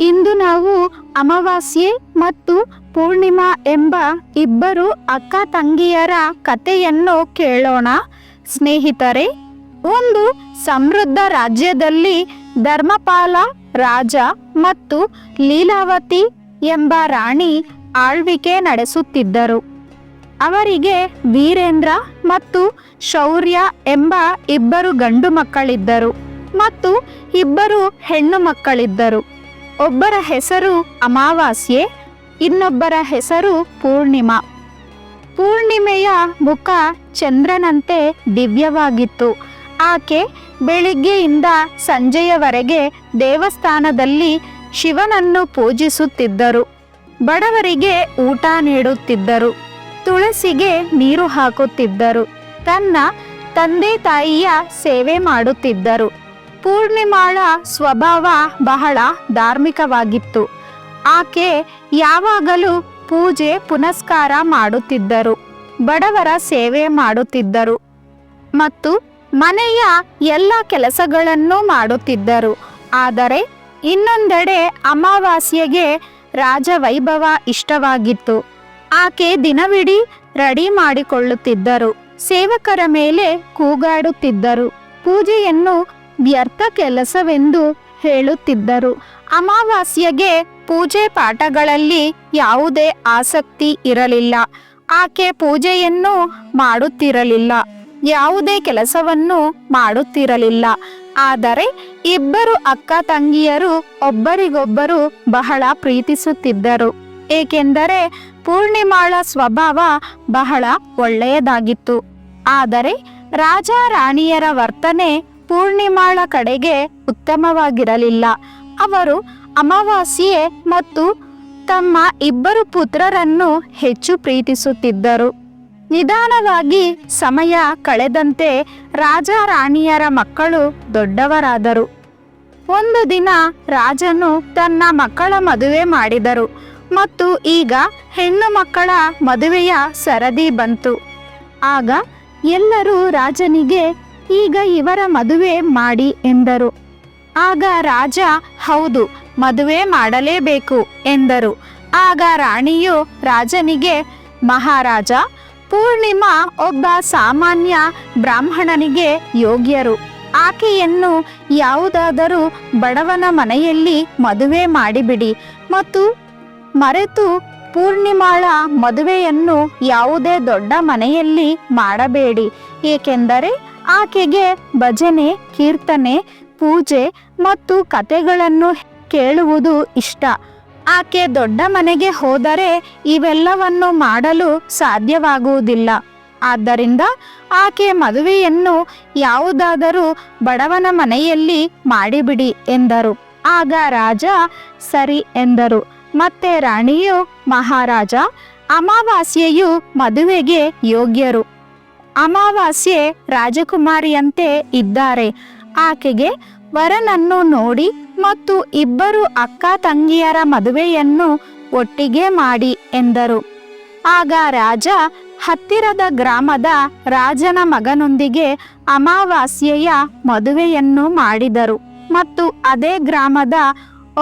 ಇಂದು ನಾವು ಅಮಾವಾಸ್ಯೆ ಮತ್ತು ಪೂರ್ಣಿಮಾ ಎಂಬ ಇಬ್ಬರು ಅಕ್ಕ ತಂಗಿಯರ ಕಥೆಯನ್ನು ಕೇಳೋಣ. ಸ್ನೇಹಿತರೆ, ಒಂದು ಸಮೃದ್ಧ ರಾಜ್ಯದಲ್ಲಿ ಧರ್ಮಪಾಲ, ರಾಜ ಮತ್ತು ಲೀಲಾವತಿ ಎಂಬ ರಾಣಿ ಆಳ್ವಿಕೆ ನಡೆಸುತ್ತಿದ್ದರು. ಅವರಿಗೆ ವೀರೇಂದ್ರ ಮತ್ತು ಶೌರ್ಯ ಎಂಬ ಇಬ್ಬರು ಗಂಡು ಮಕ್ಕಳಿದ್ದರು ಮತ್ತು ಇಬ್ಬರು ಹೆಣ್ಣು ಮಕ್ಕಳಿದ್ದರು. ಒಬ್ಬರ ಹೆಸರು ಅಮಾವಾಸ್ಯೆ, ಇನ್ನೊಬ್ಬರ ಹೆಸರು ಪೂರ್ಣಿಮಾ. ಪೂರ್ಣಿಮೆಯ ಮುಖ ಚಂದ್ರನಂತೆ ದಿವ್ಯವಾಗಿತ್ತು. ಆಕೆ ಬೆಳಿಗ್ಗೆಯಿಂದ ಸಂಜೆಯವರೆಗೆ ದೇವಸ್ಥಾನದಲ್ಲಿ ಶಿವನನ್ನು ಪೂಜಿಸುತ್ತಿದ್ದರು. ಬಡವರಿಗೆ ಊಟ ನೀಡುತ್ತಿದ್ದರು. ತುಳಸಿಗೆ ನೀರು ಹಾಕುತ್ತಿದ್ದರು. ತನ್ನ ತಂದೆ ತಾಯಿಯ ಸೇವೆ ಮಾಡುತ್ತಿದ್ದರು. ಪೂರ್ಣಿಮಾಳ ಸ್ವಭಾವ ಬಹಳ ಧಾರ್ಮಿಕವಾಗಿತ್ತು. ಆಕೆ ಯಾವಾಗಲೂ ಪೂಜೆ, ಪುನಸ್ಕಾರ ಮಾಡುತ್ತಿದ್ದರು. ಬಡವರ ಸೇವೆ ಮಾಡುತ್ತಿದ್ದರು. ಮತ್ತು ಮನೆಯ ಎಲ್ಲ ಕೆಲಸಗಳನ್ನು ಮಾಡುತ್ತಿದ್ದರು. ಆದರೆ ಇನ್ನೊಂದೆಡೆ ಅಮಾವಾಸ್ಯೆಗೆ ರಾಜವೈಭವ ಇಷ್ಟವಾಗಿತ್ತು. ಆಕೆ ದಿನವಿಡೀ ರೆಡಿ ಮಾಡಿಕೊಳ್ಳುತ್ತಿದ್ದರು. ಸೇವಕರ ಮೇಲೆ ಕೂಗಾಡುತ್ತಿದ್ದರು. ಪೂಜೆಯನ್ನು ವ್ಯರ್ಥ ಕೆಲಸವೆಂದು ಹೇಳುತ್ತಿದ್ದರು. ಅಮಾವಾಸ್ಯೆಗೆ ಪೂಜೆ ಪಾಠಗಳಲ್ಲಿ ಯಾವುದೇ ಆಸಕ್ತಿ ಇರಲಿಲ್ಲ. ಆಕೆ ಪೂಜೆಯನ್ನು ಮಾಡುತ್ತಿರಲಿಲ್ಲ. ಯಾವುದೇ ಕೆಲಸವನ್ನು ಮಾಡುತ್ತಿರಲಿಲ್ಲ. ಆದರೆ ಇಬ್ಬರು ಅಕ್ಕ ತಂಗಿಯರು ಒಬ್ಬರಿಗೊಬ್ಬರು ಬಹಳ ಪ್ರೀತಿಸುತ್ತಿದ್ದರು. ಏಕೆಂದರೆ ಪೂರ್ಣಿಮಾಳ ಸ್ವಭಾವ ಬಹಳ ಒಳ್ಳೆಯದಾಗಿತ್ತು. ಆದರೆ ರಾಜ ರಾಣಿಯರ ವರ್ತನೆ ಪೂರ್ಣಿಮಾಳ ಕಡೆಗೆ ಉತ್ತಮವಾಗಿರಲಿಲ್ಲ. ಅವರು ಅಮಾವಾಸ್ಯೆ ಮತ್ತು ತಮ್ಮ ಇಬ್ಬರು ಪುತ್ರರನ್ನು ಹೆಚ್ಚು ಪ್ರೀತಿಸುತ್ತಿದ್ದರು. ನಿಧಾನವಾಗಿ ಸಮಯ ಕಳೆದಂತೆ ರಾಜ ರಾಣಿಯರ ಮಕ್ಕಳು ದೊಡ್ಡವರಾದರು. ಒಂದು ದಿನ ರಾಜನು ತನ್ನ ಮಕ್ಕಳ ಮದುವೆ ಮಾಡಿದರು ಮತ್ತು ಈಗ ಹೆಣ್ಣು ಮಕ್ಕಳ ಮದುವೆಯ ಸರದಿ ಬಂತು. ಆಗ ಎಲ್ಲರೂ ರಾಜನಿಗೆ ಈಗ ಇವರ ಮದುವೆ ಮಾಡಿ ಎಂದರು. ಆಗ ರಾಜ, ಹೌದು, ಮದುವೆ ಮಾಡಲೇಬೇಕು ಎಂದರು. ಆಗ ರಾಣಿಯು ರಾಜನಿಗೆ, ಮಹಾರಾಜ, ಪೂರ್ಣಿಮಾ ಒಬ್ಬ ಸಾಮಾನ್ಯ ಬ್ರಾಹ್ಮಣನಿಗೆ ಯೋಗ್ಯರು. ಆಕೆಯನ್ನು ಯಾವುದಾದರೂ ಬಡವನ ಮನೆಯಲ್ಲಿ ಮದುವೆ ಮಾಡಿಬಿಡಿ ಮತ್ತು ಮರೆತು ಪೂರ್ಣಿಮಾಳ ಮದುವೆಯನ್ನು ಯಾವುದೇ ದೊಡ್ಡ ಮನೆಯಲ್ಲಿ ಮಾಡಬೇಡಿ, ಏಕೆಂದರೆ ಆಕೆಗೆ ಭಜನೆ, ಕೀರ್ತನೆ, ಪೂಜೆ ಮತ್ತು ಕತೆಗಳನ್ನು ಕೇಳುವುದು ಇಷ್ಟ. ಆಕೆ ದೊಡ್ಡ ಮನೆಗೆ ಹೋದರೆ ಇವೆಲ್ಲವನ್ನು ಮಾಡಲು ಸಾಧ್ಯವಾಗುವುದಿಲ್ಲ. ಆದ್ದರಿಂದ ಆಕೆ ಮದುವೆಯನ್ನು ಯಾವುದಾದರೂ ಬಡವನ ಮನೆಯಲ್ಲಿ ಮಾಡಿಬಿಡಿ ಎಂದರು. ಆಗ ರಾಜ, ಸರಿ ಎಂದರು. ಮತ್ತೆ ರಾಣಿಯು, ಮಹಾರಾಜ, ಅಮಾವಾಸ್ಯೆಯು ಮದುವೆಗೆ ಯೋಗ್ಯರು. ಅಮಾವಾಸ್ಯೆ ರಾಜಕುಮಾರಿಯಂತೆ ಇದ್ದಾರೆ. ಆಕೆಗೆ ವರನನ್ನು ನೋಡಿ ಮತ್ತು ಇಬ್ಬರು ಅಕ್ಕ ತಂಗಿಯರ ಮದುವೆಯನ್ನು ಒಟ್ಟಿಗೆ ಮಾಡಿ ಎಂದರು. ಆಗ ರಾಜ ಹತ್ತಿರದ ಗ್ರಾಮದ ರಾಜನ ಮಗನೊಂದಿಗೆ ಅಮಾವಾಸ್ಯೆಯ ಮದುವೆಯನ್ನು ಮಾಡಿದರು ಮತ್ತು ಅದೇ ಗ್ರಾಮದ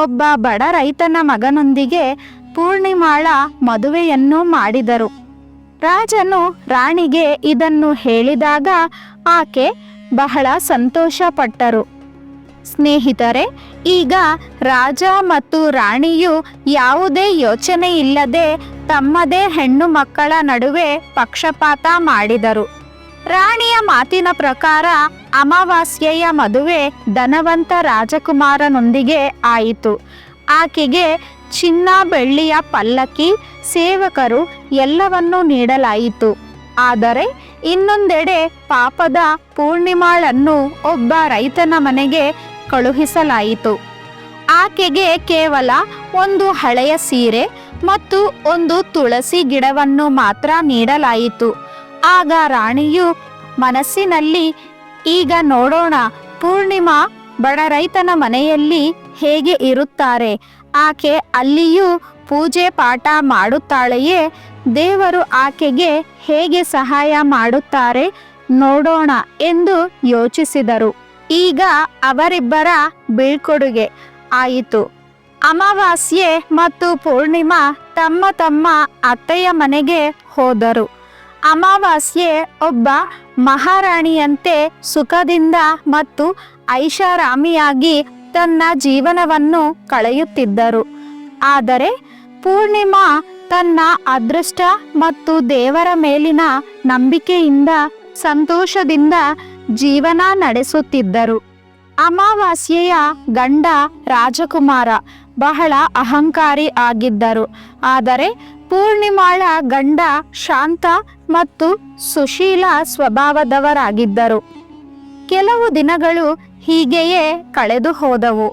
ಒಬ್ಬ ಬಡ ರೈತನ ಮಗನೊಂದಿಗೆ ಪೂರ್ಣಿಮಾಳ ಮದುವೆಯನ್ನು ಮಾಡಿದರು. ರಾಜನು ರಾಣಿಗೆ ಇದನ್ನು ಹೇಳಿದಾಗ ಆಕೆ ಬಹಳ ಸಂತೋಷಪಟ್ಟರು. ಸ್ನೇಹಿತರೆ, ಈಗ ರಾಜ ಮತ್ತು ರಾಣಿಯು ಯಾವುದೇ ಯೋಚನೆ ಇಲ್ಲದೆ ತಮ್ಮದೇ ಹೆಣ್ಣು ಮಕ್ಕಳ ನಡುವೆ ಪಕ್ಷಪಾತ ಮಾಡಿದರು. ರಾಣಿಯ ಮಾತಿನ ಪ್ರಕಾರ ಅಮಾವಾಸ್ಯೆಯ ಮದುವೆ ಧನವಂತ ರಾಜಕುಮಾರನೊಂದಿಗೆ ಆಯಿತು. ಆಕೆಗೆ ಚಿನ್ನ ಬೆಳ್ಳಿಯ ಪಲ್ಲಕ್ಕಿ ಸೇವಕರು ಎಲ್ಲವನ್ನೂ ನೀಡಲಾಯಿತು. ಆದರೆ ಇನ್ನೊಂದೆಡೆ ಪಾಪದ ಪೂರ್ಣಿಮಾಳನ್ನು ಒಬ್ಬ ರೈತನ ಮನೆಗೆ ಕಳುಹಿಸಲಾಯಿತು. ಆಕೆಗೆ ಕೇವಲ ಒಂದು ಹಳೆಯ ಸೀರೆ ಮತ್ತು ಒಂದು ತುಳಸಿ ಗಿಡವನ್ನು ಮಾತ್ರ ನೀಡಲಾಯಿತು. ಆಗ ರಾಣಿಯು ಮನಸ್ಸಿನಲ್ಲಿ, ಈಗ ನೋಡೋಣ, ಪೂರ್ಣಿಮಾ ಬಡ ರೈತನ ಮನೆಯಲ್ಲಿ ಹೇಗೆ ಇರುತ್ತಾರೆ? ಆಕೆ ಅಲ್ಲಿಯೂ ಪೂಜೆ ಪಾಠ ಮಾಡುತ್ತಾಳೆಯೇ? ದೇವರು ಆಕೆಗೆ ಹೇಗೆ ಸಹಾಯ ಮಾಡುತ್ತಾರೆ ನೋಡೋಣ ಎಂದು ಯೋಚಿಸಿದರು. ಈಗ ಅವರಿಬ್ಬರ ಬೀಳ್ಕೊಡುಗೆ ಆಯಿತು. ಅಮಾವಾಸ್ಯೆ ಮತ್ತು ಪೂರ್ಣಿಮಾ ತಮ್ಮ ತಮ್ಮ ಅತ್ತೆಯ ಮನೆಗೆ ಹೋದರು. ಅಮಾವಾಸ್ಯೆ ಒಬ್ಬ ಮಹಾರಾಣಿಯಂತೆ ಸುಖದಿಂದ ಮತ್ತು ಐಷಾರಾಮಿಯಾಗಿ ತನ್ನ ಜೀವನವನ್ನು ಕಳೆಯುತ್ತಿದ್ದರು. ಆದರೆ ಪೂರ್ಣಿಮಾ ತನ್ನ ಅದೃಷ್ಟ ಮತ್ತು ದೇವರ ಮೇಲಿನ ನಂಬಿಕೆಯಿಂದ ಸಂತೋಷದಿಂದ ಜೀವನ ನಡೆಸುತ್ತಿದ್ದರು. ಅಮಾವಾಸ್ಯೆಯ ಗಂಡ ರಾಜಕುಮಾರ ಬಹಳ ಅಹಂಕಾರಿ ಆಗಿದ್ದರು. ಆದರೆ ಪೂರ್ಣಿಮಾಳ ಗಂಡ ಶಾಂತ ಮತ್ತು ಸುಶೀಲ ಸ್ವಭಾವದವರಾಗಿದ್ದರು. ಕೆಲವು ದಿನಗಳು ಹೀಗೆಯೇ ಕಳೆದು ಹೋದವು.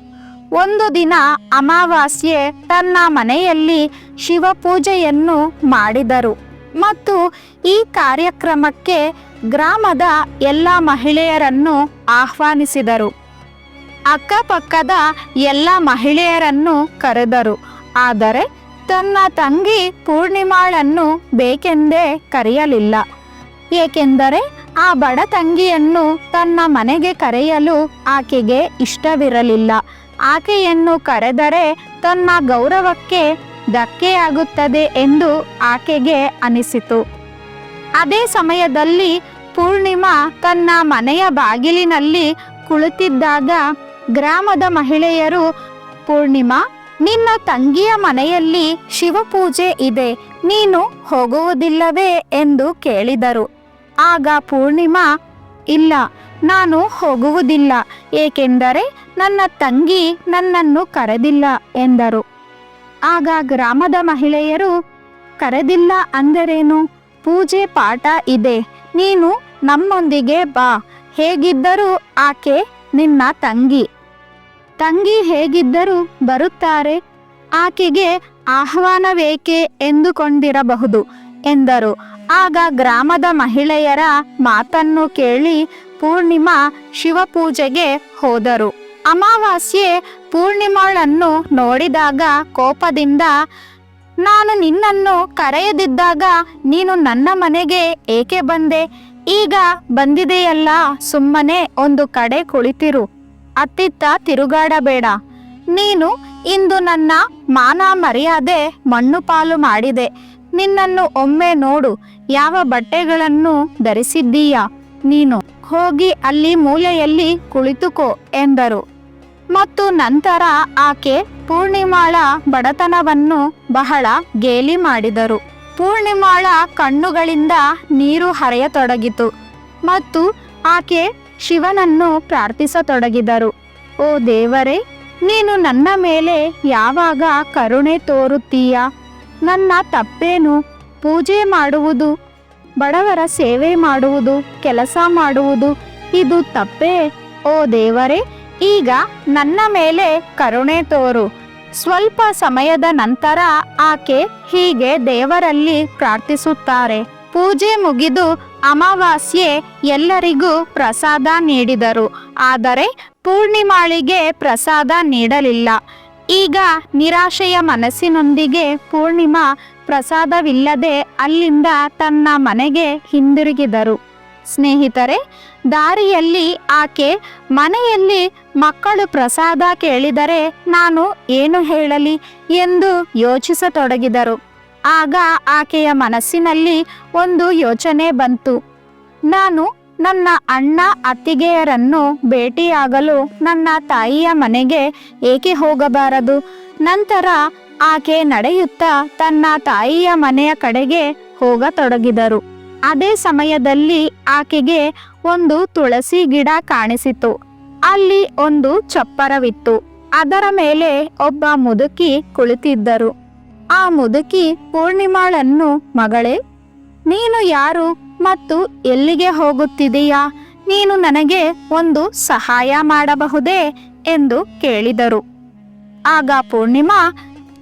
ಒಂದು ದಿನ ಅಮಾವಾಸ್ಯೆ ತನ್ನ ಮನೆಯಲ್ಲಿ ಶಿವಪೂಜೆಯನ್ನು ಮಾಡಿದರು. ಮತ್ತು ಈ ಕಾರ್ಯಕ್ರಮಕ್ಕೆ ಗ್ರಾಮದ ಎಲ್ಲ ಮಹಿಳೆಯರನ್ನು ಆಹ್ವಾನಿಸಿದರು. ಅಕ್ಕಪಕ್ಕದ ಎಲ್ಲ ಮಹಿಳೆಯರನ್ನು ಕರೆದರು. ಆದರೆ ತನ್ನ ತಂಗಿ ಪೂರ್ಣಿಮಾಳನ್ನು ಬೇಕೆಂದೇ ಕರೆಯಲಿಲ್ಲ. ಏಕೆಂದರೆ ಆ ಬಡ ತಂಗಿಯನ್ನು ತನ್ನ ಮನೆಗೆ ಕರೆಯಲು ಆಕೆಗೆ ಇಷ್ಟವಿರಲಿಲ್ಲ. ಆಕೆಯನ್ನು ಕರೆದರೆ ತನ್ನ ಗೌರವಕ್ಕೆ ಧಕ್ಕೆಯಾಗುತ್ತದೆ ಎಂದು ಆಕೆಗೆ ಅನಿಸಿತು. ಅದೇ ಸಮಯದಲ್ಲಿ ಪೂರ್ಣಿಮಾ ತನ್ನ ಮನೆಯ ಬಾಗಿಲಿನಲ್ಲಿ ಕುಳಿತಿದ್ದಾಗ ಗ್ರಾಮದ ಮಹಿಳೆಯರು, ಪೂರ್ಣಿಮಾ, ನಿನ್ನ ತಂಗಿಯ ಮನೆಯಲ್ಲಿ ಶಿವಪೂಜೆ ಇದೆ. ನೀನು ಹೋಗುವುದಿಲ್ಲವೇ? ಎಂದು ಕೇಳಿದರು. ಆಗ ಪೂರ್ಣಿಮಾ, ಇಲ್ಲ, ನಾನು ಹೋಗುವುದಿಲ್ಲ, ಏಕೆಂದರೆ ನನ್ನ ತಂಗಿ ನನ್ನನ್ನು ಕರೆದಿಲ್ಲ ಎಂದರು. ಆಗ ಗ್ರಾಮದ ಮಹಿಳೆಯರು, ಕರೆದಿಲ್ಲ ಅಂದರೇನು? ಪೂಜೆ ಪಾಠ ಇದೆ, ನೀನು ನಮ್ಮೊಂದಿಗೆ ಬಾ, ಹೇಗಿದ್ದರೂ ಆಕೆ ನಿನ್ನ ತಂಗಿ. ತಂಗಿ ಹೇಗಿದ್ದರೂ ಬರುತ್ತಾರೆ, ಆಕೆಗೆ ಆಹ್ವಾನವೇಕೆ ಎಂದುಕೊಂಡಿರಬಹುದು ಎಂದರು. ಆಗ ಗ್ರಾಮದ ಮಹಿಳೆಯರ ಮಾತನ್ನು ಕೇಳಿ ಪೂರ್ಣಿಮಾ ಶಿವಪೂಜೆಗೆ ಹೋದರು. ಅಮಾವಾಸ್ಯೆ ಪೂರ್ಣಿಮಾಳನ್ನು ನೋಡಿದಾಗ ಕೋಪದಿಂದ, ನಾನು ನಿನ್ನನ್ನು ಕರೆಯದಿದ್ದಾಗ ನೀನು ನನ್ನ ಮನೆಗೆ ಏಕೆ ಬಂದೆ? ಈಗ ಬಂದಿದೆಯಲ್ಲ, ಸುಮ್ಮನೆ ಒಂದು ಕಡೆ ಕುಳಿತಿರು. ಅತ್ತಿತ್ತ ತಿರುಗಾಡಬೇಡ. ನೀನು ಇಂದು ನನ್ನ ಮಾನ ಮರ್ಯಾದೆ ಮಣ್ಣು ಪಾಲು ಮಾಡಿದೆ. ನಿನ್ನನ್ನು ಒಮ್ಮೆ ನೋಡು, ಯಾವ ಬಟ್ಟೆಗಳನ್ನು ಧರಿಸಿದ್ದೀಯಾ? ನೀನು ಹೋಗಿ ಅಲ್ಲಿ ಮೂಲೆಯಲ್ಲಿ ಕುಳಿತುಕೋ ಎಂದರು. ಮತ್ತು ನಂತರ ಆಕೆ ಪೂರ್ಣಿಮಾಳ ಬಡತನವನ್ನು ಬಹಳ ಗೇಲಿ ಮಾಡಿದರು. ಪೂರ್ಣಿಮಾಳ ಕಣ್ಣುಗಳಿಂದ ನೀರು ಹರಿಯತೊಡಗಿತು ಮತ್ತು ಆಕೆ ಶಿವನನ್ನು ಪ್ರಾರ್ಥಿಸತೊಡಗಿದರು. ಓ ದೇವರೇ, ನೀನು ನನ್ನ ಮೇಲೆ ಯಾವಾಗ ಕರುಣೆ ತೋರುತ್ತೀಯ? ನನ್ನ ತಪ್ಪೇನು? ಪೂಜೆ ಮಾಡುವುದು, ಬಡವರ ಸೇವೆ ಮಾಡುವುದು, ಕೆಲಸ ಮಾಡುವುದು, ಇದು ತಪ್ಪೇ? ಓ ದೇವರೇ, ಈಗ ನನ್ನ ಮೇಲೆ ಕರುಣೆ ತೋರು. ಸ್ವಲ್ಪ ಸಮಯದ ನಂತರ ಆಕೆ ಹೀಗೆ ದೇವರಲ್ಲಿ ಪ್ರಾರ್ಥಿಸುತ್ತಾರೆ. ಪೂಜೆ ಮುಗಿದು ಅಮಾವಾಸ್ಯೆ ಎಲ್ಲರಿಗೂ ಪ್ರಸಾದ ನೀಡಿದರು. ಆದರೆ ಪೂರ್ಣಿಮಾಳಿಗೆ ಪ್ರಸಾದ ನೀಡಲಿಲ್ಲ. ಈಗ ನಿರಾಶೆಯ ಮನಸ್ಸಿನೊಂದಿಗೆ ಪೂರ್ಣಿಮಾ ಪ್ರಸಾದವಿಲ್ಲದೆ ಅಲ್ಲಿಂದ ತನ್ನ ಮನೆಗೆ ಹಿಂದಿರುಗಿದರು. ಸ್ನೇಹಿತರೆ, ದಾರಿಯಲ್ಲಿ ಆಕೆ ಮನೆಯಲ್ಲಿ ಮಕ್ಕಳು ಪ್ರಸಾದ ಕೇಳಿದರೆ ನಾನು ಏನು ಹೇಳಲಿ ಎಂದು ಯೋಚಿಸತೊಡಗಿದರು. ಆಗ ಆಕೆಯ ಮನಸ್ಸಿನಲ್ಲಿ ಒಂದು ಯೋಚನೆ ಬಂತು. ನಾನು ನನ್ನ ಅಣ್ಣ ಅತ್ತಿಗೆಯರನ್ನು ಭೇಟಿಯಾಗಲು ನನ್ನ ತಾಯಿಯ ಮನೆಗೆ ಏಕೆ ಹೋಗಬಾರದು? ನಂತರ ಆಕೆ ನಡೆಯುತ್ತಾ ತನ್ನ ತಾಯಿಯ ಮನೆಯ ಕಡೆಗೆ ಹೋಗತೊಡಗಿದರು. ಅದೇ ಸಮಯದಲ್ಲಿ ಆಕೆಗೆ ಒಂದು ತುಳಸಿ ಗಿಡ ಕಾಣಿಸಿತು. ಅಲ್ಲಿ ಒಂದು ಚಪ್ಪರವಿತ್ತು. ಅದರ ಮೇಲೆ ಒಬ್ಬ ಮುದುಕಿ ಕುಳಿತಿದ್ದರು. ಆ ಮುದುಕಿ ಪೂರ್ಣಿಮಾಳನ್ನು ಮಗಳೇ, ನೀನು ಯಾರು? ಮತ್ತು ಎಲ್ಲಿಗೆ ಹೋಗುತ್ತಿದೆಯಾ ನೀನು ನನಗೆ ಒಂದು ಸಹಾಯ ಮಾಡಬಹುದೇ? ಎಂದು ಕೇಳಿದರು. ಆಗ ಪೂರ್ಣಿಮಾ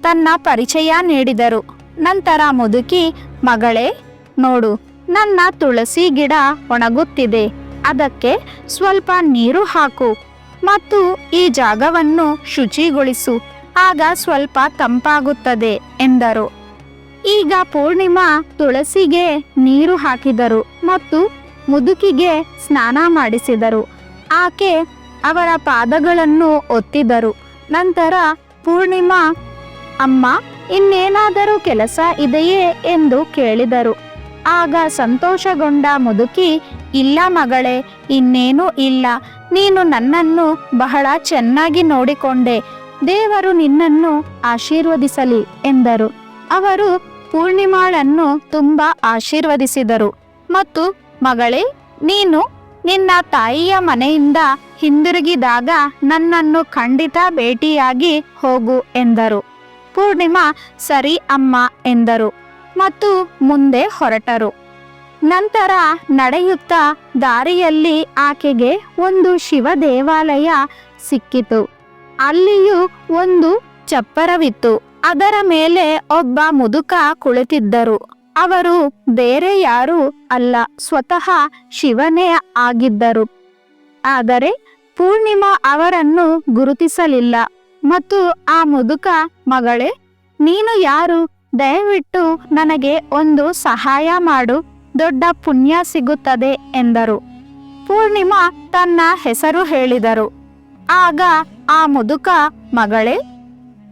ತನ್ನ ಪರಿಚಯ ನೀಡಿದರು. ನಂತರ ಮುದುಕಿ, ಮಗಳೇ, ನೋಡು, ನನ್ನ ತುಳಸಿ ಗಿಡ ಒಣಗುತ್ತಿದೆ. ಅದಕ್ಕೆ ಸ್ವಲ್ಪ ನೀರು ಹಾಕು ಮತ್ತು ಈ ಜಾಗವನ್ನು ಶುಚಿಗೊಳಿಸು. ಆಗ ಸ್ವಲ್ಪ ತಂಪಾಗುತ್ತದೆ, ಎಂದರು. ಈಗ ಪೂರ್ಣಿಮಾ ತುಳಸಿಗೆ ನೀರು ಹಾಕಿದರು ಮತ್ತು ಮುದುಕಿಗೆ ಸ್ನಾನ ಮಾಡಿಸಿದರು. ಆಕೆ ಅವರ ಪಾದಗಳನ್ನು ಒತ್ತಿದರು. ನಂತರ ಪೂರ್ಣಿಮಾ, ಅಮ್ಮ, ಇನ್ನೇನಾದರೂ ಕೆಲಸ ಇದೆಯೇ? ಎಂದು ಕೇಳಿದರು. ಆಗ ಸಂತೋಷಗೊಂಡ ಮುದುಕಿ, ಇಲ್ಲ ಮಗಳೇ, ಇನ್ನೇನೂ ಇಲ್ಲ. ನೀನು ನನ್ನನ್ನು ಬಹಳ ಚೆನ್ನಾಗಿ ನೋಡಿಕೊಂಡೆ. ದೇವರು ನಿನ್ನನ್ನು ಆಶೀರ್ವದಿಸಲಿ ಎಂದರು. ಅವರು ಪೂರ್ಣಿಮಾಳನ್ನು ತುಂಬಾ ಆಶೀರ್ವದಿಸಿದರು. ಮತ್ತು ಮಗಳೇ, ನೀನು ನಿನ್ನ ತಾಯಿಯ ಮನೆಯಿಂದ ಹಿಂದಿರುಗಿದಾಗ ನನ್ನನ್ನು ಖಂಡಿತ ಭೇಟಿಯಾಗಿ ಹೋಗು ಎಂದರು. ಪೂರ್ಣಿಮಾ, ಸರಿ ಅಮ್ಮ ಎಂದರು ಮತ್ತು ಮುಂದೆ ಹೊರಟರು. ನಂತರ ನಡೆಯುತ್ತಾ ದಾರಿಯಲ್ಲಿ ಆಕೆಗೆ ಒಂದು ಶಿವ ದೇವಾಲಯ ಸಿಕ್ಕಿತು. ಅಲ್ಲಿಯೂ ಒಂದು ಚಪ್ಪರವಿತ್ತು. ಅದರ ಮೇಲೆ ಒಬ್ಬ ಮುದುಕ ಕುಳಿತಿದ್ದರು. ಅವರು ಬೇರೆ ಯಾರೂ ಅಲ್ಲ, ಸ್ವತಃ ಶಿವನೇ ಆಗಿದ್ದರು. ಆದರೆ ಪೂರ್ಣಿಮಾ ಅವರನ್ನು ಗುರುತಿಸಲಿಲ್ಲ ಮತ್ತು ಆ ಮುದುಕ, ಮಗಳೇ, ನೀನು ಯಾರು? ದಯವಿಟ್ಟು ನನಗೆ ಒಂದು ಸಹಾಯ ಮಾಡು, ದೊಡ್ಡ ಪುಣ್ಯ ಸಿಗುತ್ತದೆ ಎಂದರು. ಪೂರ್ಣಿಮಾ ತನ್ನ ಹೆಸರು ಹೇಳಿದರು. ಆಗ ಆ ಮುದುಕ, ಮಗಳೇ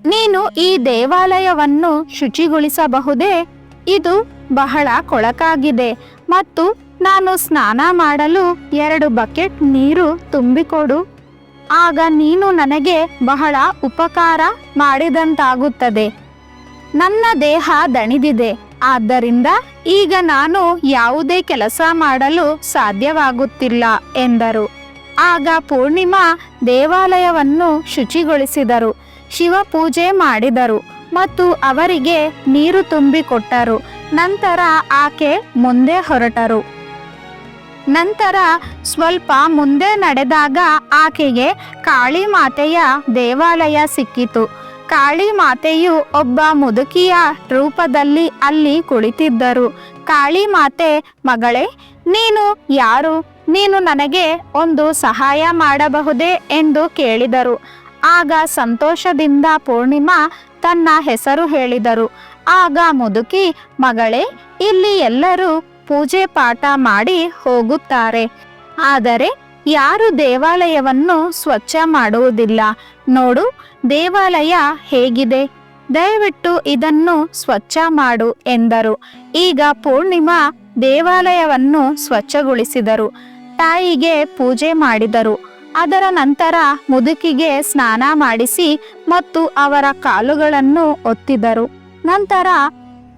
ನೀನು ಈ ದೇವಾಲಯವನ್ನು ಶುಚಿಗೊಳಿಸಬಹುದೇ? ಇದು ಬಹಳ ಕೊಳಕಾಗಿದೆ ಮತ್ತು ನಾನು ಸ್ನಾನ ಮಾಡಲು ಎರಡು ಬಕೆಟ್ ನೀರು ತುಂಬಿಕೊಡು. ಆಗ ನೀನು ನನಗೆ ಬಹಳ ಉಪಕಾರ ಮಾಡಿದಂತಾಗುತ್ತದೆ. ನನ್ನ ದೇಹ ದಣಿದಿದೆ. ಆದ್ದರಿಂದ ಈಗ ನಾನು ಯಾವುದೇ ಕೆಲಸ ಮಾಡಲು ಸಾಧ್ಯವಾಗುತ್ತಿಲ್ಲ ಎಂದರು. ಆಗ ಪೂರ್ಣಿಮಾ ದೇವಾಲಯವನ್ನು ಶುಚಿಗೊಳಿಸಿದರು. ಶಿವ ಪೂಜೆ ಮಾಡಿದರು ಮತ್ತು ಅವರಿಗೆ ನೀರು ತುಂಬಿಕೊಟ್ಟರು ನಂತರ ಆಕೆ ಮುಂದೆ ಹೊರಟರು. ನಂತರ ಸ್ವಲ್ಪ ಮುಂದೆ ನಡೆದಾಗ ಆಕೆಗೆ ಕಾಳಿ ಮಾತೆಯ ದೇವಾಲಯ ಸಿಕ್ಕಿತು. ಕಾಳಿ ಮಾತೆಯು ಒಬ್ಬ ಮುದುಕಿಯ ರೂಪದಲ್ಲಿ ಅಲ್ಲಿ ಕುಳಿತಿದ್ದರು. ಕಾಳಿ ಮಾತೆ ಮಗಳೇ, ನೀನು ಯಾರು? ನೀನು ನನಗೆ ಒಂದು ಸಹಾಯ ಮಾಡಬಹುದೇ? ಎಂದು ಕೇಳಿದರು. ಆಗ ಸಂತೋಷದಿಂದ ಪೂರ್ಣಿಮಾ ತನ್ನ ಹೆಸರು ಹೇಳಿದರು. ಆಗ ಮುದುಕಿ, ಮಗಳೇ, ಇಲ್ಲಿ ಎಲ್ಲರೂ ಪೂಜೆ ಪಾಠ ಮಾಡಿ ಹೋಗುತ್ತಾರೆ. ಆದರೆ ಯಾರು ದೇವಾಲಯವನ್ನು ಸ್ವಚ್ಛ ಮಾಡುವುದಿಲ್ಲ? ನೋಡು, ದೇವಾಲಯ ಹೇಗಿದೆ? ದಯವಿಟ್ಟು ಇದನ್ನು ಸ್ವಚ್ಛ ಮಾಡು, ಎಂದರು. ಈಗ ಪೂರ್ಣಿಮಾ ದೇವಾಲಯವನ್ನು ಸ್ವಚ್ಛಗೊಳಿಸಿದರು. ತಾಯಿಗೆ ಪೂಜೆ ಮಾಡಿದರು. ಅದರ ನಂತರ ಮುದುಕಿಗೆ ಸ್ನಾನ ಮಾಡಿಸಿ ಮತ್ತು ಅವರ ಕಾಲುಗಳನ್ನು ಒತ್ತಿದರು. ನಂತರ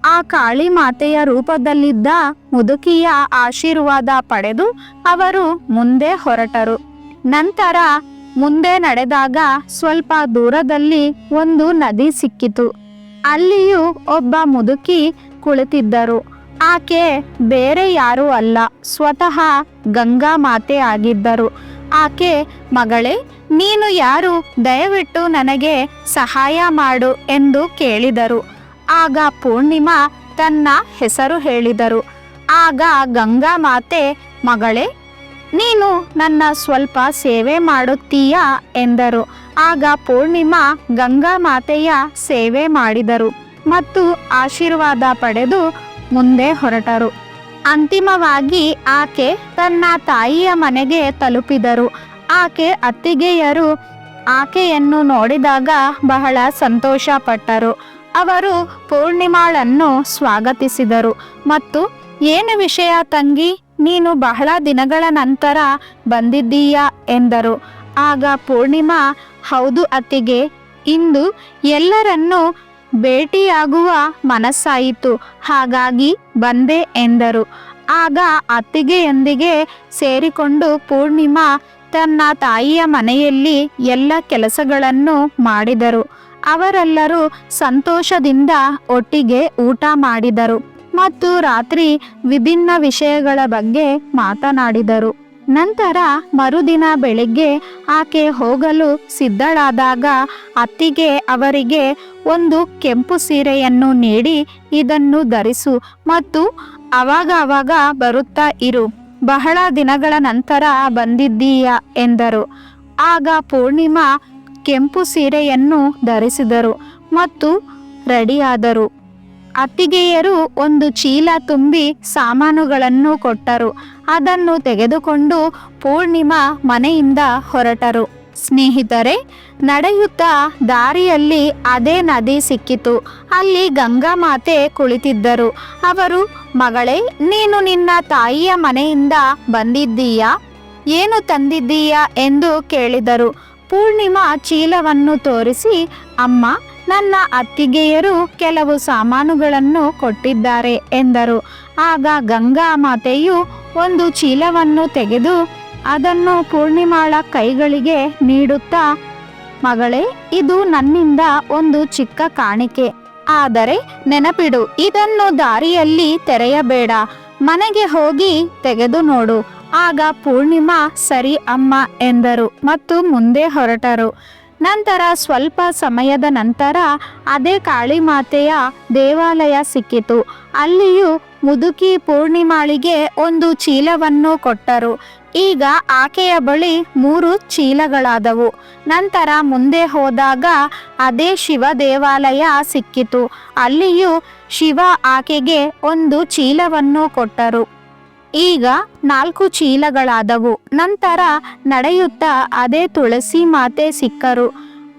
ಆ ಕಾಳಿ ಮಾತೆಯ ರೂಪದಲ್ಲಿದ್ದ ಮುದುಕಿಯ ಆಶೀರ್ವಾದ ಪಡೆದು ಅವರು ಮುಂದೆ ಹೊರಟರು. ನಂತರ ಮುಂದೆ ನಡೆದಾಗ ಸ್ವಲ್ಪ ದೂರದಲ್ಲಿ ಒಂದು ನದಿ ಸಿಕ್ಕಿತು. ಅಲ್ಲಿಯೂ ಒಬ್ಬ ಮುದುಕಿ ಕುಳಿತಿದ್ದರು. ಆಕೆ ಬೇರೆ ಯಾರೂ ಅಲ್ಲ, ಸ್ವತಃ ಗಂಗಾ ಮಾತೆ ಆಗಿದ್ದರು. ಆಕೆ, ಮಗಳೇ, ನೀನು ಯಾರು? ದಯವಿಟ್ಟು ನನಗೆ ಸಹಾಯ ಮಾಡು ಎಂದು ಕೇಳಿದರು. ಆಗ ಪೂರ್ಣಿಮಾ ತನ್ನ ಹೆಸರು ಹೇಳಿದರು. ಆಗ ಗಂಗಾ ಮಾತೆ, ಮಗಳೇ, ನೀನು ನನ್ನ ಸ್ವಲ್ಪ ಸೇವೆ ಮಾಡುತ್ತೀಯಾ? ಎಂದರು. ಆಗ ಪೂರ್ಣಿಮಾ ಗಂಗಾ ಮಾತೆಯ ಸೇವೆ ಮಾಡಿದರು ಮತ್ತು ಆಶೀರ್ವಾದ ಪಡೆದು ಮುಂದೆ ಹೊರಟರು. ಅಂತಿಮವಾಗಿ ಆಕೆ ತನ್ನ ತಾಯಿಯ ಮನೆಗೆ ತಲುಪಿದರು. ಆಕೆ ಅತ್ತಿಗೆಯರು ಆಕೆಯನ್ನು ನೋಡಿದಾಗ ಬಹಳ ಸಂತೋಷ ಪಟ್ಟರು ಅವರು ಪೂರ್ಣಿಮಾಳನ್ನು ಸ್ವಾಗತಿಸಿದರು. ಮತ್ತು ಏನು ವಿಷಯ ತಂಗಿ? ನೀನು ಬಹಳ ದಿನಗಳ ನಂತರ ಬಂದಿದ್ದೀಯಾ? ಎಂದರು. ಆಗ ಪೂರ್ಣಿಮಾ, ಹೌದು ಅತ್ತಿಗೆ, ಇಂದು ಎಲ್ಲರನ್ನೂ ಭೇಟಿಯಾಗುವ ಮನಸ್ಸಾಯಿತು. ಹಾಗಾಗಿ ಬಂದೆ ಎಂದರು. ಆಗ ಅತ್ತಿಗೆಯೊಂದಿಗೆ ಸೇರಿಕೊಂಡು ಪೂರ್ಣಿಮಾ ತನ್ನ ತಾಯಿಯ ಮನೆಯಲ್ಲಿ ಎಲ್ಲ ಕೆಲಸಗಳನ್ನು ಮಾಡಿದರು. ಅವರೆಲ್ಲರೂ ಸಂತೋಷದಿಂದ ಒಟ್ಟಿಗೆ ಊಟ ಮಾಡಿದರು ಮತ್ತು ರಾತ್ರಿ ವಿಭಿನ್ನ ವಿಷಯಗಳ ಬಗ್ಗೆ ಮಾತನಾಡಿದರು. ನಂತರ ಮರುದಿನ ಬೆಳಿಗ್ಗೆ ಆಕೆ ಹೋಗಲು ಸಿದ್ಧಳಾದಾಗ ಅತ್ತಿಗೆ ಅವರಿಗೆ ಒಂದು ಕೆಂಪು ಸೀರೆಯನ್ನು ನೀಡಿ ಇದನ್ನು ಧರಿಸು ಮತ್ತು ಅವಾಗ ಅವಾಗ ಬರುತ್ತಾ ಇರು. ಬಹಳ ದಿನಗಳ ನಂತರ ಬಂದಿದ್ದೀಯ ಎಂದರು. ಆಗ ಪೂರ್ಣಿಮಾ ಕೆಂಪು ಸೀರೆಯನ್ನು ಧರಿಸಿದರು ಮತ್ತು ರೆಡಿಯಾದರು. ಅತ್ತಿಗೆಯರು ಒಂದು ಚೀಲ ತುಂಬಿ ಸಾಮಾನುಗಳನ್ನು ಕೊಟ್ಟರು. ಅದನ್ನು ತೆಗೆದುಕೊಂಡು ಪೂರ್ಣಿಮಾ ಮನೆಯಿಂದ ಹೊರಟರು. ಸ್ನೇಹಿತರೆ, ನಡೆಯುತ್ತಾ ದಾರಿಯಲ್ಲಿ ಅದೇ ನದಿ ಸಿಕ್ಕಿತು. ಅಲ್ಲಿ ಗಂಗಾ ಮಾತೆ ಕುಳಿತಿದ್ದರು. ಅವರು, ಮಗಳೇ, ನೀನು ನಿನ್ನ ತಾಯಿಯ ಮನೆಯಿಂದ ಬಂದಿದ್ದೀಯಾ? ಏನು ತಂದಿದ್ದೀಯಾ? ಎಂದು ಕೇಳಿದರು. ಪೂರ್ಣಿಮಾ ಚೀಲವನ್ನು ತೋರಿಸಿ, ಅಮ್ಮ ನನ್ನ ಅತ್ತಿಗೆಯರು ಕೆಲವು ಸಾಮಾನುಗಳನ್ನು ಕೊಟ್ಟಿದ್ದಾರೆ ಎಂದರು. ಆಗ ಗಂಗಾ ಮಾತೆಯು ಒಂದು ಚೀಲವನ್ನು ತೆಗೆದು ಅದನ್ನು ಪೂರ್ಣಿಮಾಳ ಕೈಗಳಿಗೆ ನೀಡುತ್ತಾ, ಮಗಳೇ, ಇದು ನನ್ನಿಂದ ಒಂದು ಚಿಕ್ಕ ಕಾಣಿಕೆ. ಆದರೆ ನೆನಪಿಡು, ಇದನ್ನು ದಾರಿಯಲ್ಲಿ ತೆರೆಯಬೇಡ. ಮನೆಗೆ ಹೋಗಿ ತೆಗೆದು ನೋಡು. ಆಗ ಪೂರ್ಣಿಮಾ, ಸರಿ ಅಮ್ಮ, ಎಂದರು ಮತ್ತು ಮುಂದೆ ಹೊರಟರು. ನಂತರ ಸ್ವಲ್ಪ ಸಮಯದ ನಂತರ ಅದೇ ಕಾಳಿಮಾತೆಯ ದೇವಾಲಯ ಸಿಕ್ಕಿತು. ಅಲ್ಲಿಯೂ ಮುದುಕಿ ಪೂರ್ಣಿಮಾಳಿಗೆ ಒಂದು ಚೀಲವನ್ನು ಕೊಟ್ಟರು. ಈಗ ಆಕೆಯ ಬಳಿ ಮೂರು ಚೀಲಗಳಾದವು. ನಂತರ ಮುಂದೆ ಹೋದಾಗ ಅದೇ ಶಿವ ದೇವಾಲಯ ಸಿಕ್ಕಿತು. ಅಲ್ಲಿಯೂ ಶಿವ ಆಕೆಗೆ ಒಂದು ಚೀಲವನ್ನು ಕೊಟ್ಟರು. ಈಗ ನಾಲ್ಕು ಚೀಲಗಳಾದವು. ನಂತರ ನಡೆಯುತ್ತಾ ಅದೇ ತುಳಸಿ ಮಾತೆ ಸಿಕ್ಕರು.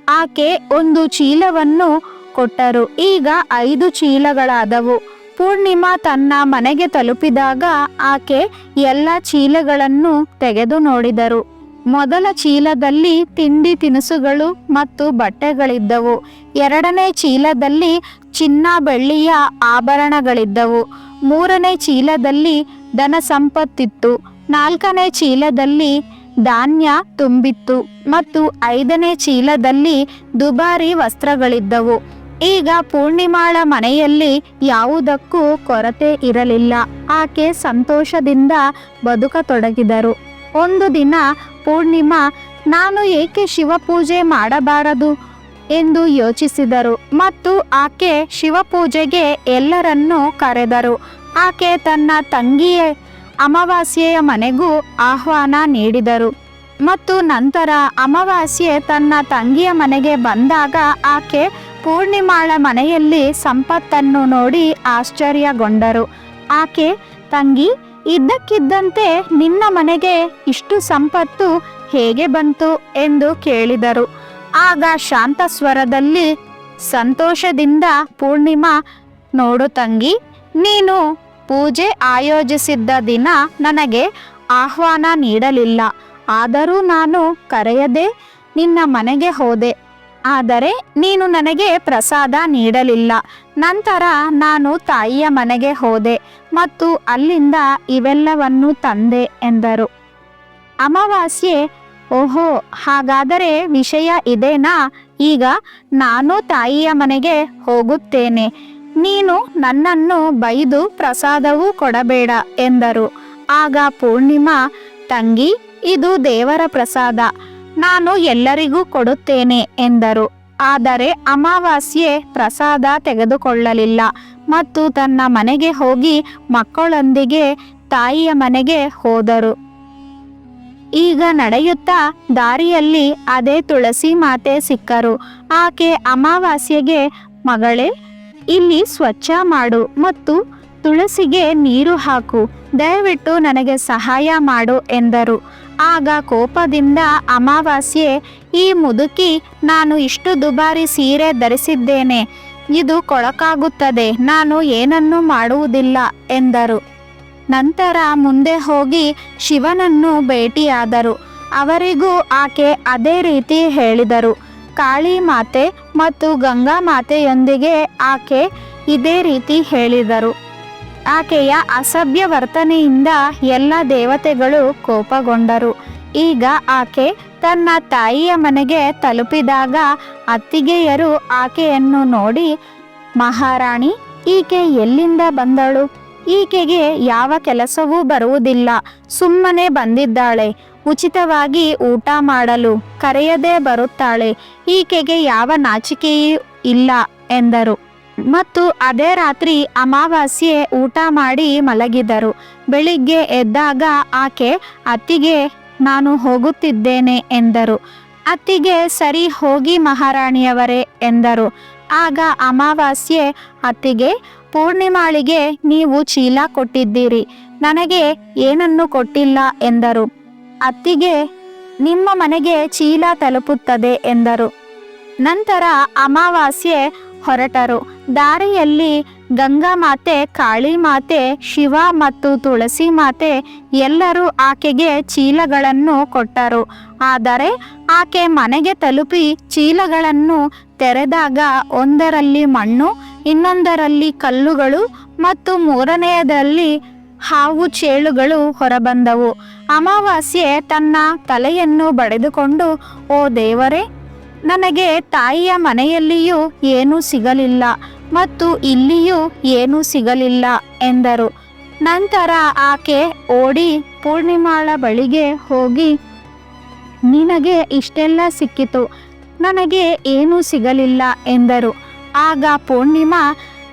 ಆಕೆ ಒಂದು ಚೀಲವನ್ನು ಕೊಟ್ಟರು. ಈಗ ಐದು ಚೀಲಗಳಾದವು. ಪೂರ್ಣಿಮಾ ತನ್ನ ಮನೆಗೆ ತಲುಪಿದಾಗ ಆಕೆ ಎಲ್ಲ ಚೀಲಗಳನ್ನು ತೆಗೆದು ನೋಡಿದರು. ಮೊದಲ ಚೀಲದಲ್ಲಿ ತಿಂಡಿ ತಿನಿಸುಗಳು ಮತ್ತು ಬಟ್ಟೆಗಳಿದ್ದವು. ಎರಡನೇ ಚೀಲದಲ್ಲಿ ಚಿನ್ನ ಬೆಳ್ಳಿಯ ಆಭರಣಗಳಿದ್ದವು. ಮೂರನೇ ಚೀಲದಲ್ಲಿ ಧನ ಸಂಪತ್ತಿತ್ತು. ನಾಲ್ಕನೇ ಚೀಲದಲ್ಲಿ ಧಾನ್ಯ ತುಂಬಿತ್ತು ಮತ್ತು ಐದನೇ ಚೀಲದಲ್ಲಿ ದುಬಾರಿ ವಸ್ತ್ರಗಳಿದ್ದವು. ಈಗ ಪೂರ್ಣಿಮಾಳ ಮನೆಯಲ್ಲಿ ಯಾವುದಕ್ಕೂ ಕೊರತೆ ಇರಲಿಲ್ಲ. ಆಕೆ ಸಂತೋಷದಿಂದ ಬದುಕತೊಡಗಿದರು. ಒಂದು ದಿನ ಪೂರ್ಣಿಮಾ, ನಾನು ಏಕೆ ಶಿವಪೂಜೆ ಮಾಡಬಾರದು ಎಂದು ಯೋಚಿಸಿದರು ಮತ್ತು ಆಕೆ ಶಿವಪೂಜೆಗೆ ಎಲ್ಲರನ್ನೂ ಕರೆದರು. ಆಕೆ ತನ್ನ ತಂಗಿಯ ಅಮಾವಾಸ್ಯೆಯ ಮನೆಗೂ ಆಹ್ವಾನ ನೀಡಿದರು. ಮತ್ತು ನಂತರ ಅಮಾವಾಸ್ಯೆ ತನ್ನ ತಂಗಿಯ ಮನೆಗೆ ಬಂದಾಗ ಆಕೆ ಪೂರ್ಣಿಮಾಳ ಮನೆಯಲ್ಲಿ ಸಂಪತ್ತನ್ನು ನೋಡಿ ಆಶ್ಚರ್ಯಗೊಂಡರು. ಆಕೆ, ತಂಗಿ, ಇದ್ದಕ್ಕಿದ್ದಂತೆ ನಿನ್ನ ಮನೆಗೆ ಇಷ್ಟು ಸಂಪತ್ತು ಹೇಗೆ ಬಂತು? ಎಂದು ಕೇಳಿದರು. ಆಗ ಶಾಂತ ಸ್ವರದಲ್ಲಿ ಸಂತೋಷದಿಂದ ಪೂರ್ಣಿಮಾ, ನೋಡು ತಂಗಿ, ನೀನು ಪೂಜೆ ಆಯೋಜಿಸಿದ್ದ ದಿನ ನನಗೆ ಆಹ್ವಾನ ನೀಡಲಿಲ್ಲ. ಆದರೂ ನಾನು ಕರೆಯದೆ ನಿನ್ನ ಮನೆಗೆ ಹೋದೆ. ಆದರೆ ನೀನು ನನಗೆ ಪ್ರಸಾದ ನೀಡಲಿಲ್ಲ. ನಂತರ ನಾನು ತಾಯಿಯ ಮನೆಗೆ ಹೋದೆ ಮತ್ತು ಅಲ್ಲಿಂದ ಇವೆಲ್ಲವನ್ನು ತಂದೆ ಎಂದರು. ಅಮಾವಾಸ್ಯೆ, ಓಹೋ, ಹಾಗಾದರೆ ವಿಷಯ ಇದೇನಾ? ಈಗ ನಾನು ತಾಯಿಯ ಮನೆಗೆ ಹೋಗುತ್ತೇನೆ. ನೀನು ನನ್ನನ್ನು ಬೈದು ಪ್ರಸಾದವೂ ಕೊಡಬೇಡ ಎಂದರು. ಆಗ ಪೂರ್ಣಿಮಾ, ತಂಗಿ, ಇದು ದೇವರ ಪ್ರಸಾದ. ನಾನು ಎಲ್ಲರಿಗೂ ಕೊಡುತ್ತೇನೆ ಎಂದರು. ಆದರೆ ಅಮಾವಾಸ್ಯೆ ಪ್ರಸಾದ ತೆಗೆದುಕೊಳ್ಳಲಿಲ್ಲ ಮತ್ತು ತನ್ನ ಮನೆಗೆ ಹೋಗಿ ಮಕ್ಕಳೊಂದಿಗೆ ತಾಯಿಯ ಮನೆಗೆ ಹೋದರು. ಈಗ ನಡೆಯುತ್ತಾ ದಾರಿಯಲ್ಲಿ ಅದೇ ತುಳಸಿ ಮಾತೆ ಸಿಕ್ಕರು. ಆಕೆ ಅಮಾವಾಸ್ಯೆಗೆ, ಮಗಳೇ ಇಲ್ಲಿ ಸ್ವಚ್ಛ ಮಾಡು ಮತ್ತು ತುಳಸಿಗೆ ನೀರು ಹಾಕು. ದಯವಿಟ್ಟು ನನಗೆ ಸಹಾಯ ಮಾಡು ಎಂದರು. ಆಗ ಕೋಪದಿಂದ ಅಮಾವಾಸ್ಯೆ, ಈ ಮುದುಕಿ, ನಾನು ಇಷ್ಟು ದುಬಾರಿ ಸೀರೆ ಧರಿಸಿದ್ದೇನೆ. ಇದು ಕೊಳಕಾಗುತ್ತದೆ, ನಾನು ಏನನ್ನೂ ಮಾಡುವುದಿಲ್ಲ ಎಂದರು. ನಂತರ ಮುಂದೆ ಹೋಗಿ ಶಿವನನ್ನು ಭೇಟಿಯಾದರು. ಅವರಿಗೂ ಆಕೆ ಅದೇ ರೀತಿ ಹೇಳಿದರು. ಕಾಳಿ ಮಾತೆ ಮತ್ತು ಗಂಗಾ ಮಾತೆಯೊಂದಿಗೆ ಆಕೆ ಇದೇ ರೀತಿ ಹೇಳಿದರು. ಆಕೆಯ ಅಸಭ್ಯ ವರ್ತನೆಯಿಂದ ಎಲ್ಲ ದೇವತೆಗಳು ಕೋಪಗೊಂಡರು. ಈಗ ಆಕೆ ತನ್ನ ತಾಯಿಯ ಮನೆಗೆ ತಲುಪಿದಾಗ ಅತ್ತಿಗೆಯರು ಆಕೆಯನ್ನು ನೋಡಿ, ಮಹಾರಾಣಿ, ಈಕೆ ಎಲ್ಲಿಂದ ಬಂದಳು? ಈಕೆಗೆ ಯಾವ ಕೆಲಸವೂ ಬರುವುದಿಲ್ಲ. ಸುಮ್ಮನೆ ಬಂದಿದ್ದಾಳೆ. ಉಚಿತವಾಗಿ ಊಟ ಮಾಡಲು ಕರೆಯದೆ ಬರುತ್ತಾಳೆ. ಈಕೆಗೆ ಯಾವ ನಾಚಿಕೆಯೂ ಇಲ್ಲ ಎಂದರು. ಮತ್ತು ಅದೇ ರಾತ್ರಿ ಅಮಾವಾಸ್ಯೆ ಊಟ ಮಾಡಿ ಮಲಗಿದರು. ಬೆಳಿಗ್ಗೆ ಎದ್ದಾಗ ಆಕೆ, ಅತ್ತಿಗೆ, ನಾನು ಹೋಗುತ್ತಿದ್ದೇನೆ ಎಂದರು. ಅತ್ತಿಗೆ ಸರಿ ಹೋಗಿ ಮಹಾರಾಣಿಯವರೇ ಎಂದರು. ಆಗ ಅಮಾವಾಸ್ಯೆ, ಅತ್ತಿಗೆ, ಪೂರ್ಣಿಮಾಳಿಗೆ ನೀವು ಚೀಲ ಕೊಟ್ಟಿದ್ದೀರಿ. ನನಗೆ ಏನನ್ನು ಕೊಟ್ಟಿಲ್ಲ ಎಂದರು. ಅತ್ತಿಗೆ, ನಿಮ್ಮ ಮನೆಗೆ ಚೀಲ ತಲುಪುತ್ತದೆ ಎಂದರು. ನಂತರ ಅಮಾವಾಸ್ಯೆ ಹೊರಟರು. ದಾರಿಯಲ್ಲಿ ಗಂಗಾ ಮಾತೆ, ಕಾಳಿ ಮಾತೆ, ಶಿವ ಮತ್ತು ತುಳಸಿ ಮಾತೆ ಎಲ್ಲರೂ ಆಕೆಗೆ ಚೀಲಗಳನ್ನು ಕೊಟ್ಟರು. ಆದರೆ ಆಕೆ ಮನೆಗೆ ತಲುಪಿ ಚೀಲಗಳನ್ನು ತೆರೆದಾಗ ಒಂದರಲ್ಲಿ ಮಣ್ಣು, ಇನ್ನೊಂದರಲ್ಲಿ ಕಲ್ಲುಗಳು ಮತ್ತು ಮೂರನೆಯದಲ್ಲಿ ಹಾವು ಚೇಳುಗಳು ಹೊರಬಂದವು. ಅಮಾವಾಸ್ಯೆ ತನ್ನ ತಲೆಯನ್ನು ಬಡೆದುಕೊಂಡು, ಓ ದೇವರೇ, ನನಗೆ ತಾಯಿಯ ಮನೆಯಲ್ಲಿಯೂ ಏನೂ ಸಿಗಲಿಲ್ಲ ಮತ್ತು ಇಲ್ಲಿಯೂ ಏನೂ ಸಿಗಲಿಲ್ಲ ಎಂದರು. ನಂತರ ಆಕೆ ಓಡಿ ಪೂರ್ಣಿಮಾಳ ಬಳಿಗೆ ಹೋಗಿ, ನಿನಗೆ ಇಷ್ಟೆಲ್ಲ ಸಿಕ್ಕಿತು, ನನಗೆ ಏನೂ ಸಿಗಲಿಲ್ಲ ಎಂದರು. ಆಗ ಪೂರ್ಣಿಮಾ,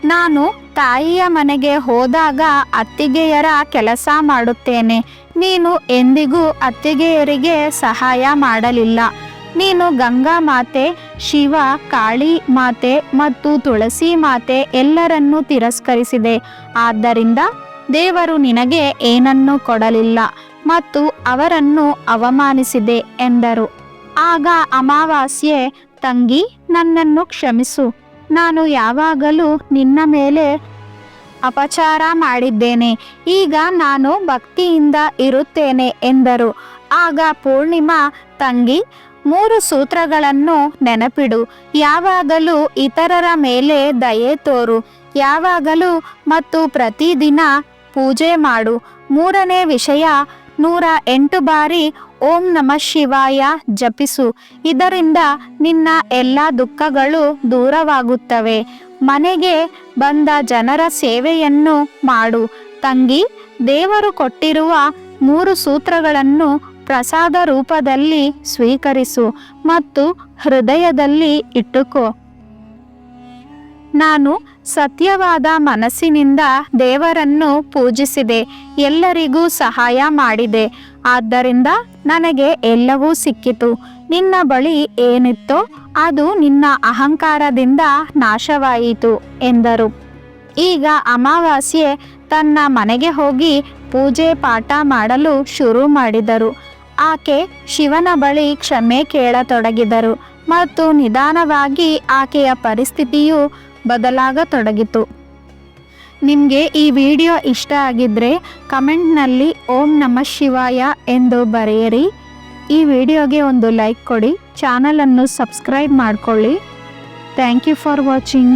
ನಾನು ತಾಯಿಯ ಮನೆಗೆ ಹೋದಾಗ ಅತ್ತಿಗೆಯರ ಕೆಲಸ ಮಾಡುತ್ತೇನೆ. ನೀನು ಎಂದಿಗೂ ಅತ್ತಿಗೆಯರಿಗೆ ಸಹಾಯ ಮಾಡಲಿಲ್ಲ. ನೀನು ಗಂಗಾ ಮಾತೆ, ಶಿವ, ಕಾಳಿ ಮಾತೆ ಮತ್ತು ತುಳಸಿ ಮಾತೆ ಎಲ್ಲರನ್ನೂ ತಿರಸ್ಕರಿಸಿದೆ. ಆದ್ದರಿಂದ ದೇವರು ನಿನಗೆ ಏನನ್ನೂ ಕೊಡಲಿಲ್ಲ ಮತ್ತು ಅವರನ್ನು ಅವಮಾನಿಸಿದೆ ಎಂದರು. ಆಗ ಅಮಾವಾಸ್ಯೆ ತಂಗಿ, ನನ್ನನ್ನು ಕ್ಷಮಿಸು. ನಾನು ಯಾವಾಗಲೂ ನಿನ್ನ ಮೇಲೆ ಅಪಚಾರ ಮಾಡಿದ್ದೇನೆ. ಈಗ ನಾನು ಭಕ್ತಿಯಿಂದ ಇರುತ್ತೇನೆ ಎಂದರು. ಆಗ ಪೂರ್ಣಿಮಾ, ತಂಗಿ, ಮೂರು ಸೂತ್ರಗಳನ್ನು ನೆನಪಿಡು. ಯಾವಾಗಲೂ ಇತರರ ಮೇಲೆ ದಯೆ ತೋರು. ಯಾವಾಗಲೂ ಮತ್ತು ಪ್ರತಿದಿನ ಪೂಜೆ ಮಾಡು. ಮೂರನೇ ವಿಷಯ, ನೂರ ಎಂಟು ಬಾರಿ ಓಂ ನಮಃ ಶಿವಾಯ, ಜಪಿಸು. ಇದರಿಂದ ನಿನ್ನ ಎಲ್ಲ ದುಃಖಗಳು ದೂರವಾಗುತ್ತವೆ. ಮನೆಗೆ ಬಂದ ಜನರ ಸೇವೆಯನ್ನು ಮಾಡು. ತಂಗಿ, ದೇವರು ಕೊಟ್ಟಿರುವ ಮೂರು ಸೂತ್ರಗಳನ್ನು ಪ್ರಸಾದ ರೂಪದಲ್ಲಿ ಸ್ವೀಕರಿಸು ಮತ್ತು ಹೃದಯದಲ್ಲಿ ಇಟ್ಟುಕೋ. ನಾನು ಸತ್ಯವಾದ ಮನಸ್ಸಿನಿಂದ ದೇವರನ್ನು ಪೂಜಿಸಿದೆ. ಎಲ್ಲರಿಗೂ ಸಹಾಯ ಮಾಡಿದೆ. ಆದ್ದರಿಂದ ನನಗೆ ಎಲ್ಲವೂ ಸಿಕ್ಕಿತು. ನಿನ್ನ ಬಳಿ ಏನಿತ್ತೋ ಅದು ನಿನ್ನ ಅಹಂಕಾರದಿಂದ ನಾಶವಾಯಿತು ಎಂದರು. ಈಗ ಅಮಾವಾಸ್ಯೆ, ತನ್ನ ಮನೆಗೆ ಹೋಗಿ ಪೂಜೆ ಪಾಠ ಮಾಡಲು ಶುರು ಮಾಡಿದರು. ಆಕೆ ಶಿವನ ಬಳಿ ಕ್ಷಮೆ ಕೇಳತೊಡಗಿದರು ಮತ್ತು ನಿಧಾನವಾಗಿ ಆಕೆಯ ಪರಿಸ್ಥಿತಿಯು ಬದಲಾಗತೊಡಗಿತು. ನಿಮಗೆ ಈ ವಿಡಿಯೋ ಇಷ್ಟ ಆಗಿದ್ದರೆ ಕಮೆಂಟ್ನಲ್ಲಿ ಓಂ ನಮಃ ಶಿವಾಯ ಎಂದು ಬರೆಯಿರಿ. ಈ ವಿಡಿಯೋಗೆ ಒಂದು ಲೈಕ್ ಕೊಡಿ, ಚಾನಲನ್ನು ಸಬ್ಸ್ಕ್ರೈಬ್ ಮಾಡಿಕೊಳ್ಳಿ. Thank you for watching.